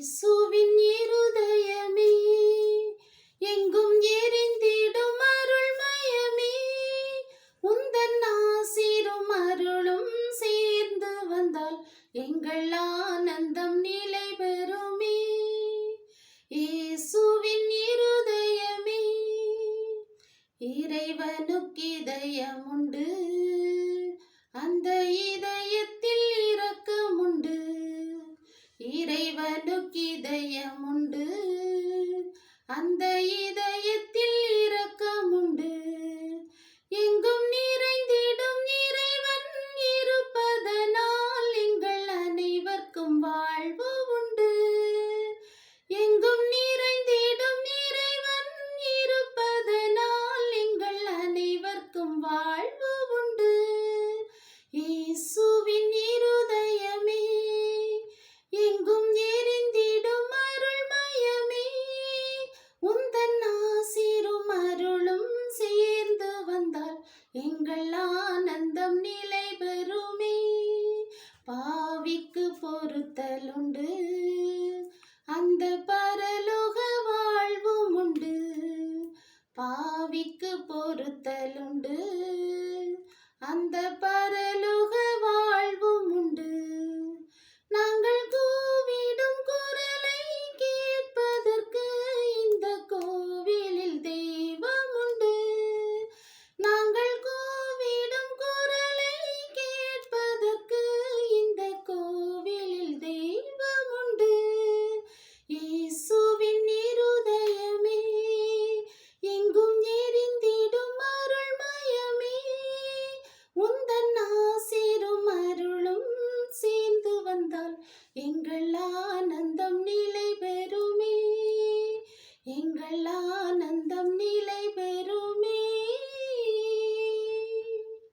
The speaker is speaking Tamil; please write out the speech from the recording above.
இயேசுவின் இருதயமே எங்கும் எரிந்திடும் அருள்மயமே உந்தன் ஆசீரும் அருளும் சேர்ந்து வந்தால் எங்கள் ஆனந்தம் நிலை பெறுமே. இயேசுவின் இருதயமே இறைவனுக்கு இதயமுன் നുക്കിതയമുണ്ട് അന്തയിത எங்கள் ஆனந்தம் நிலை பெறுமே. பாவிக்கு பொறுத்தலுண்டு அந்த பரலோக வாழ்வும் உண்டு. பாவிக்கு பொறுத்த